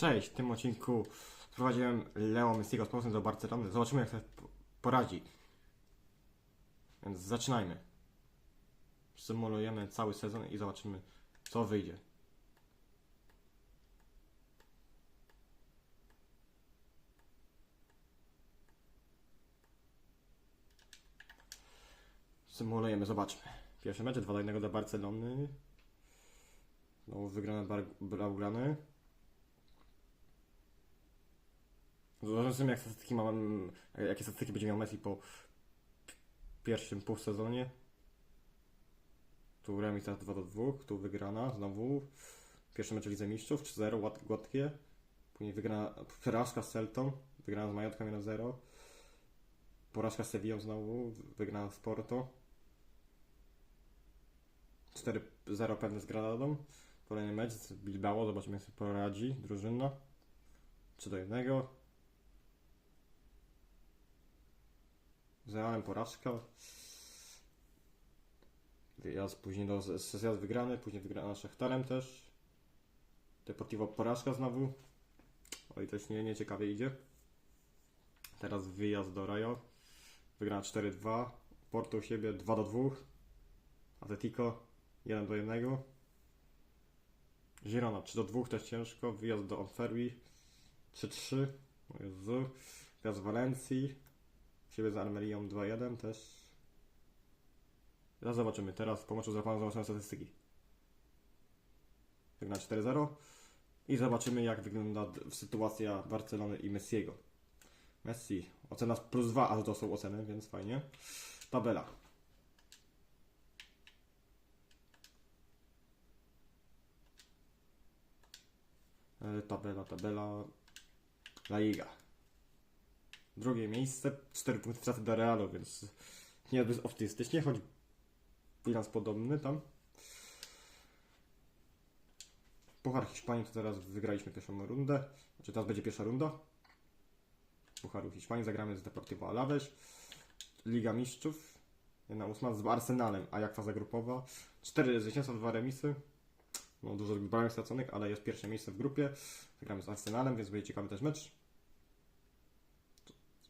Cześć, w tym odcinku sprowadziłem Leo Messiego z powrotem do Barcelony. Zobaczymy jak sobie po- poradzi. Więc zaczynajmy. Symulujemy cały sezon i zobaczymy co wyjdzie. Symulujemy, zobaczmy. Pierwszy mecz 2 do 1 do Barcelony. Znowu wygrane bar- Blaugrany. Zobaczymy jak statystyki ma, jakie statystyki będzie miał Messi po pierwszym półsezonie. Tu remis teraz 2 do 2, tu wygrana znowu. Pierwszy mecz Lidze Mistrzów 3-0, ład, gładkie. Później wygrana porażka z Celtą, wygrana z Majotką 1-0. Porażka z Sevillą znowu, wygrana z Porto. 4-0 pewnie z Granadą. Kolejny mecz z Bilbao, zobaczymy jak sobie poradzi drużyna. 3 do 1. Z Realem porażka. Wyjazd później do zjazd wygrany, później wygrana Szachtarem też. Deportivo porażka znowu. Oj, też nie, nie ciekawie idzie. Teraz wyjazd do Rayo. Wygrana 4-2. Porto u siebie 2 do 2. Atletico 1 do 1. Girona 3 do 2 też ciężko. Wyjazd do Onferwi 3-3. O Jezu. Wyjazd z Walencji. Siebie z Almerią 2-1 też. Teraz zobaczymy. Teraz z pomocą złapania zobaczymy statystyki. Wygrana 4-0. I zobaczymy jak wygląda sytuacja Barcelony i Messiego. Messi. Ocena plus 2, a to są oceny, więc fajnie. Tabela. E, Tabela, tabela. La Liga. Drugie miejsce, 4 punkty straty do Realu, więc nie jest optymistycznie, choć bilans podobny tam. Puchar Hiszpanii to teraz wygraliśmy pierwszą rundę, znaczy teraz będzie pierwsza runda. Pucharu Hiszpanii zagramy z Deportivo Alaves. Liga Mistrzów, jedna ósma z Arsenalem, a jak faza grupowa. Cztery zwycięstwa, dwa remisy. No dużo bramek straconych, ale jest pierwsze miejsce w grupie. Gramy z Arsenalem, więc będzie ciekawy też mecz.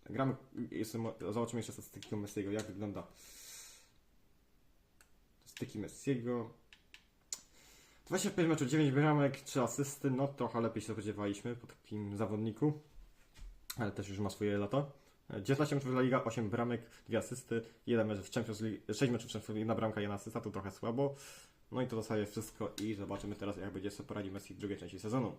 Gramy, jestem, zobaczymy jeszcze statystyki Messiego, jak wygląda statystyki Messiego. 25 meczów, 9 bramek, 3 asysty, no trochę lepiej się spodziewaliśmy po takim zawodniku, ale też już ma swoje lata. 19 meczów La Liga, 8 bramek, 2 asysty, 1 mecz w Champions League, 6 meczów w Champions League, 1 bramka, 1 asysta, to trochę słabo. No i to zasadzie wszystko i zobaczymy teraz jak będzie sobie poradzi Messi w drugiej części sezonu.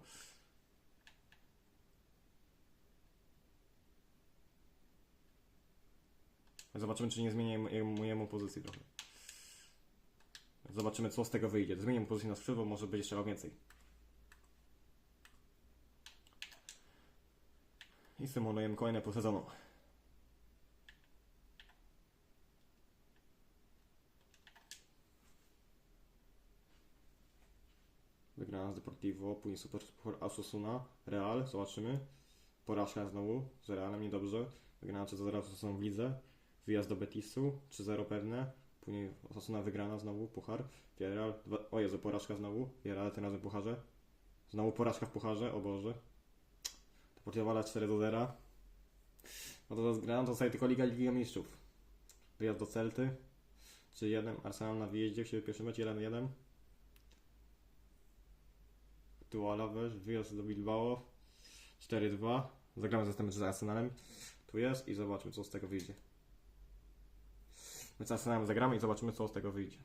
Zobaczymy, czy nie zmienię jemu, jemu pozycji trochę. Zobaczymy, co z tego wyjdzie. Zmienię mu pozycję na skrzydło, może będzie strzelał więcej. I symulujemy kolejne pół sezonu. Wygrana z Deportivo, później Super Asusuna, Real, zobaczymy. Porażka znowu z Realem, niedobrze. Wygrana 3-0 z Asusuną w lidze. Wyjazd do Betisu, 3-0 pewne. Później Osasuna wygrana znowu, puchar. Villarreal, dwa- o Jezu, porażka znowu. Villarreal tym razem w pucharze. Znowu porażka w pucharze, o Boże. Deportivo Ala 4 do 0. No to zgrana to zostaje tylko Liga Liga Mistrzów. Wyjazd do Celty. 3-1. Arsenal na wyjeździe, w siebie pierwszy mecz 1-1. Tu Alaves, wyjazd do Bilbao. 4-2. Zagramy zastępny z Arsenalem. Tu jest i zobaczmy co z tego wyjdzie. My z Arsenalem zagramy i zobaczymy co z tego wyjdzie.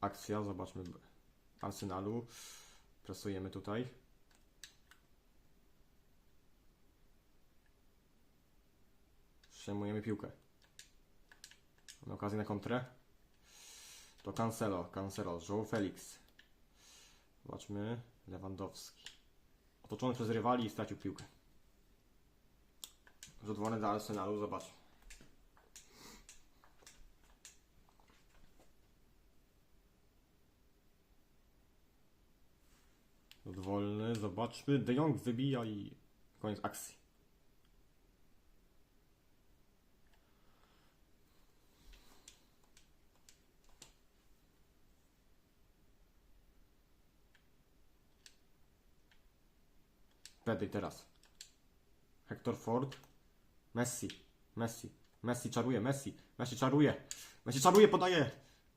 Akcja, zobaczmy Arsenalu. Presujemy tutaj. Przejmujemy piłkę. Mamy okazję na kontrę. To Cancelo, Cancelo, João Felix. Zobaczmy, Lewandowski. Otoczony przez rywali i stracił piłkę. Rzut wolny dla Arsenalu, zobacz. Rzut wolny, zobaczmy. De Jong wybija i koniec akcji. Pedri teraz. Hector Ford. Messi. Messi. Messi czaruje, Messi. Messi czaruje. Messi czaruje, podaje.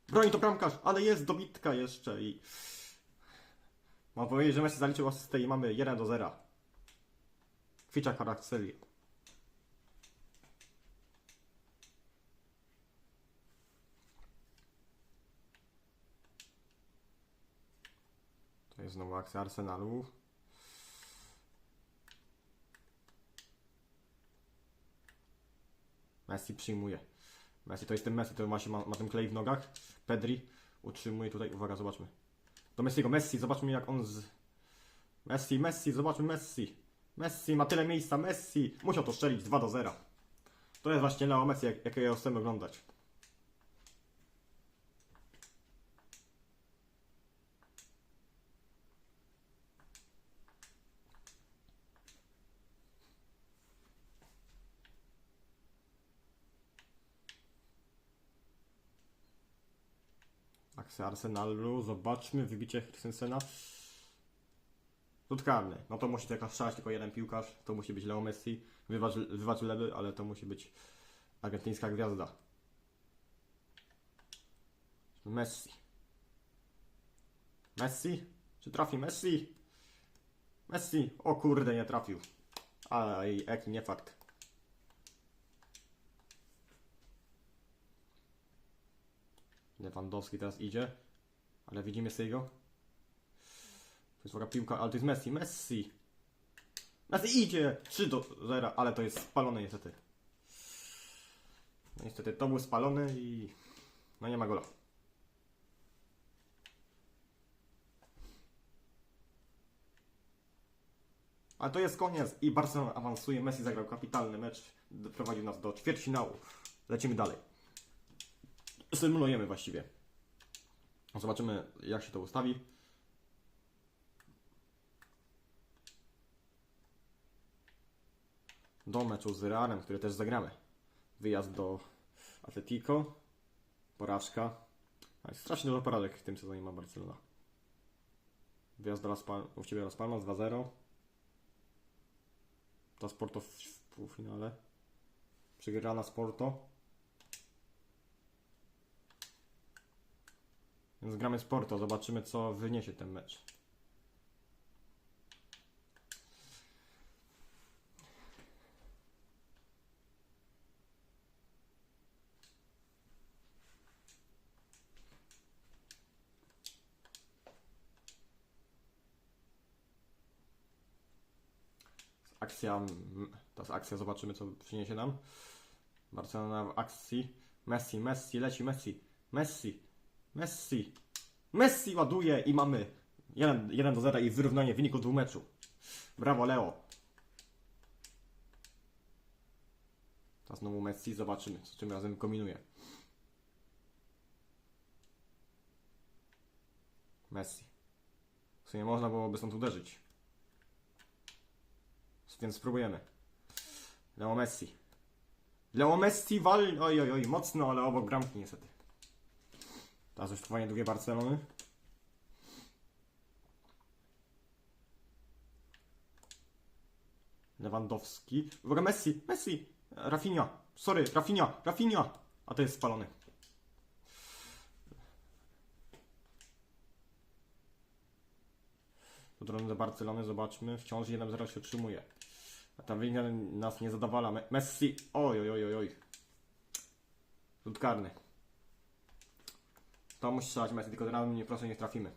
Broni to bramkarz, ale jest dobitka jeszcze i... Mam powiedzieć, że Messi zaliczył asystę i mamy 1 do 0. Kwicza charaktery. To jest znowu akcja Arsenalu. Messi przyjmuje. Messi to jest ten Messi, to ma, się, ma, ma ten klej w nogach. Pedri utrzymuje tutaj, uwaga, zobaczmy. Do Messiego, Messi, zobaczmy jak on z... Messi, Messi, zobaczmy Messi. Messi ma tyle miejsca, Messi. Musiał to strzelić 2 do 0. To jest właśnie Leo Messi, jak, jakiego chcemy oglądać. Akcja Arsenalu, zobaczmy, wybicie Christensena. Rzut karny. No to musi tylko strzelać tylko jeden piłkarz, to musi być Leo Messi. Wywacz, lewy, ale to musi być argentyńska gwiazda. Messi. Messi? Czy trafi Messi? Messi! O kurde, nie trafił. Aj, jaki nie fakt. Lewandowski teraz idzie. Ale widzimy Sejgo. To jest uwaga piłka, ale to jest Messi. Messi! Messi idzie! 3 do 0, ale to jest spalone niestety. No niestety to był spalony i... No nie ma gola. Ale to jest koniec i Barcelona awansuje. Messi zagrał kapitalny mecz. Doprowadził nas do ćwierćfinału. Lecimy dalej. Symulujemy właściwie. Zobaczymy jak się to ustawi. Do meczu z Realem, który też zagramy. Wyjazd do Atletico. Porażka. A jest strasznie dużo porażek w tym sezonie ma Barcelona. Wyjazd do Las Palmas, u Ciebie Las Palmas 2-0. To Sporto w półfinale. Przegrana Sporto. Więc gramy Sporto, zobaczymy co wyniesie ten mecz. Akcja, jest akcja, zobaczymy co przyniesie nam. Barcelona w akcji. Messi, Messi, leci Messi, Messi, Messi. Messi ładuje i mamy 1, 1 do 0 i wyrównanie wyniku dwóch meczu. Brawo Leo. Teraz znowu Messi, zobaczymy, co tym razem kombinuje. Messi. W sumie można byłoby stąd uderzyć. Więc spróbujemy. Leo Messi. Leo Messi wal... Oj, oj, oj, mocno, ale obok bramki niestety. Teraz już trwanie drugie Barcelony. Lewandowski. Uwaga, Messi, Messi! Rafinha, sorry, Rafinha, Rafinha! A to jest spalony. Po drodze do Barcelony zobaczmy. Wciąż 1-0 się utrzymuje. A ta wynika nas nie zadowala. Me- Messi! Oj, oj, oj, oj. Rzut karny. To musi strzelać Messi, tylko teraz nie proszę nie trafimy.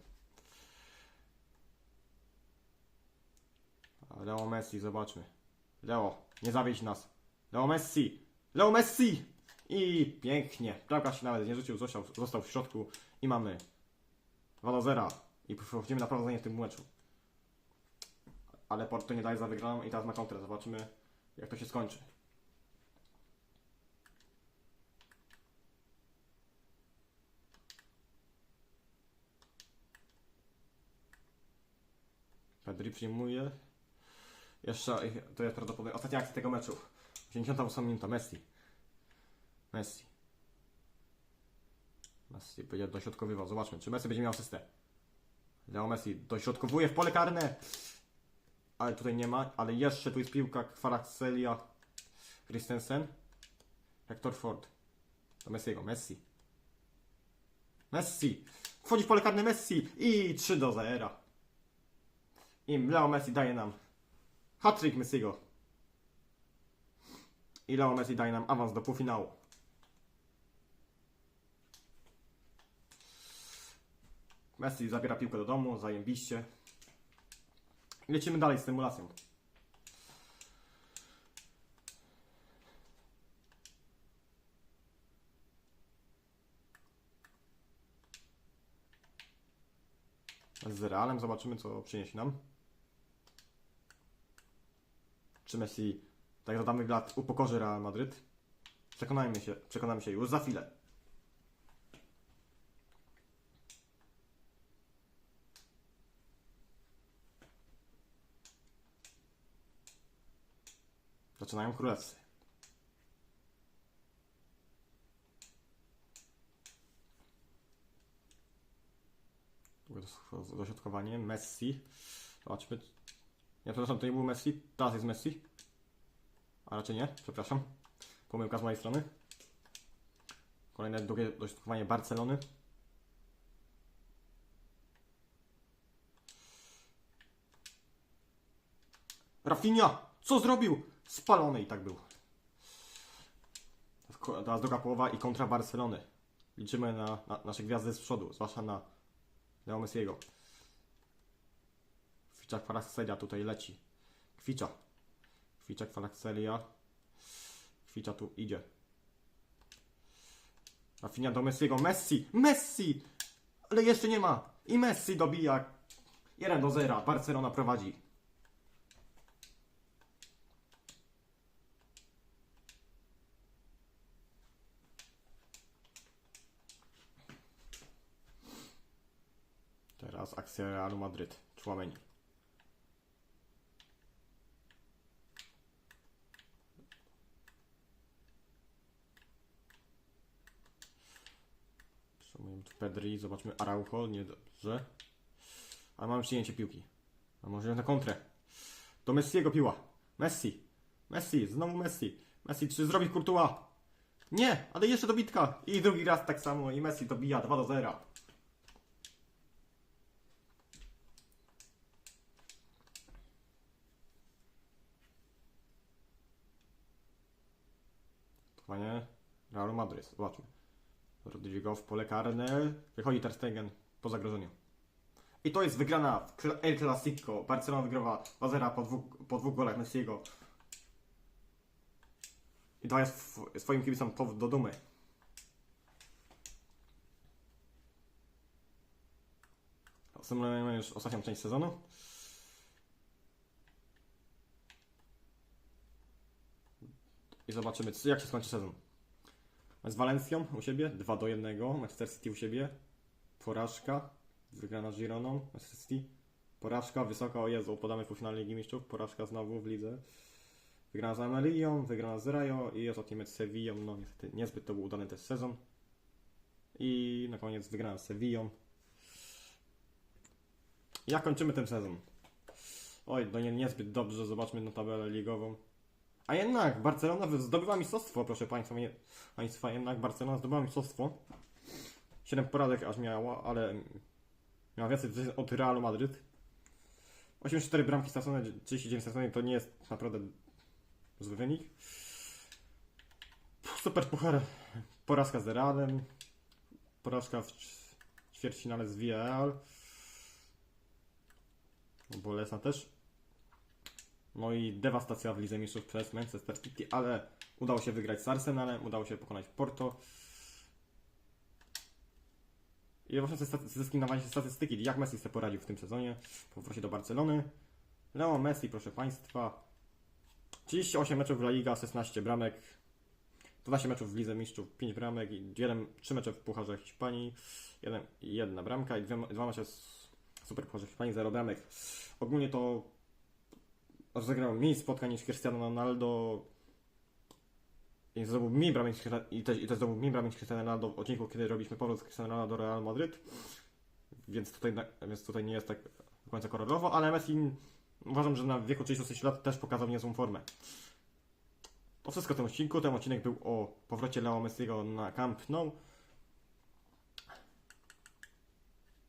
Leo Messi, zobaczmy. Leo, nie zawieź nas. Leo Messi! Leo Messi! I pięknie. Bramka się nawet nie rzucił, został, został w środku i mamy 2 do 0. I przechodzimy na prowadzenie w tym meczu. Ale Porto nie daje za wygraną i teraz na kontrę. Zobaczymy jak to się skończy. Pedri przyjmuje. Jeszcze, to jest prawdopodobnie ostatnia akcja tego meczu. 88 minuta, Messi. Messi. Messi będzie dośrodkowywał. Zobaczmy, czy Messi będzie miał asystę. Leo Messi dośrodkowuje w pole karne. Ale tutaj nie ma. Ale jeszcze tu jest piłka Kvaratskhelia Christensen. Hector Ford. Do Messiego. Messi. Messi. Wchodzi w pole karne Messi. I 3 do 0. I Leo Messi daje nam hat-trick Messiego. I Leo Messi daje nam awans do półfinału. Messi zabiera piłkę do domu, zajebiście. I lecimy dalej z symulacją. Z Realem zobaczymy, co przyniesie nam. Czy Messi, tak jak dodamy lat, upokorzy Real Madryt? Przekonajmy się, przekonamy się już za chwilę. Zaczynają królewscy. Dośrodkowanie. Messi. Zobaczmy. Nie, przepraszam, to nie był Messi. Teraz jest Messi. A raczej nie, przepraszam. Pomyłka z mojej strony. Kolejne drugie dośrodkowanie Barcelony. Rafinha! Co zrobił? Spalony i tak był. Teraz druga połowa i kontra Barcelony. Liczymy na, na nasze gwiazdy z przodu, zwłaszcza na Leo Messiego. Kwicza Kvaratskhelia tutaj leci. Kwicza. Kwicza Kvaratskhelia. Kwicza tu idzie. Rafinha do Messiego. Messi! Messi! Ale jeszcze nie ma. I Messi dobija. 1 do 0. Barcelona prowadzi. Teraz akcja Realu Madryt. Chouameni. Pedri, zobaczmy Araujo, niedobrze. Ale mamy przyjęcie piłki. A może na kontrę. Do Messiego piła. Messi. Messi, znowu Messi. Messi, czy zrobi Courtois? Nie, ale jeszcze dobitka. I drugi raz tak samo. I Messi dobija 2 do 0. Panie Real Madryt. Zobaczmy. Rodrigo w pole karne. Wychodzi Ter Stegen po zagrożeniu. I to jest wygrana w El Clasico. Barcelona wygrywa 2-0 po dwóch, po dwóch golach Messiego. I daje sw- swoim kibicom powód do dumy. Symulujemy już ostatnią część sezonu. I zobaczymy, jak się skończy sezon. Z Walencją u siebie 2 do 1. Manchester City u siebie. Porażka. Wygrana z Gironą. Manchester City. Porażka wysoka, o Jezu, podamy w półfinale Ligi Mistrzów. Porażka znowu w lidze. Wygrana z Amelią, wygrana z Rajo i ostatni mecz z Sevillą. No niestety niezbyt to był udany też sezon. I na koniec wygrana z Sevillą. Jak kończymy ten sezon? Oj, no nie, niezbyt dobrze. Zobaczmy na tabelę ligową. A jednak Barcelona zdobywa mistrzostwo, proszę Państwa. Nie, państwa jednak Barcelona zdobyła mistrzostwo. 7 poradek aż miała, ale miała więcej od Realu Madryt. 84 bramki stracone, 39 stracone to nie jest naprawdę zły wynik. Super puchar. Porażka z Realem. Porażka w ćwierćfinale z Villarreal. Bolesna też. No i dewastacja w Lidze Mistrzów przez Manchester City, ale Udało się wygrać z Arsenalem, udało się pokonać Porto. I właśnie zeskinowanie się statystyki, jak Messi sobie poradził w tym sezonie po powrocie do Barcelony. Leo Messi, proszę Państwa, 38 meczów w La Liga, 16 bramek, 12 meczów w Lidze Mistrzów, 5 bramek, i 1, 3 mecze w Pucharze Hiszpanii, 1, jedna bramka i 2, dwa mecze z Super Pucharze Hiszpanii, 0 bramek. Ogólnie to rozegrał mniej spotkań niż Cristiano Ronaldo i zdobył mniej bramek i też, i też zdobył mniej Cristiano Ronaldo w odcinku, kiedy robiliśmy powrót z Cristiano Ronaldo do Real Madryt. Więc tutaj, więc tutaj nie jest tak do końca kolorowo, ale Messi uważam, że na wieku 36 lat też pokazał niezłą formę. To wszystko w tym odcinku. Ten odcinek był o powrocie Leo Messiego na Camp Nou.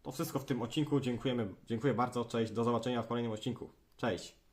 To wszystko w tym odcinku. Dziękujemy, dziękuję bardzo. Cześć. Do zobaczenia w kolejnym odcinku. Cześć.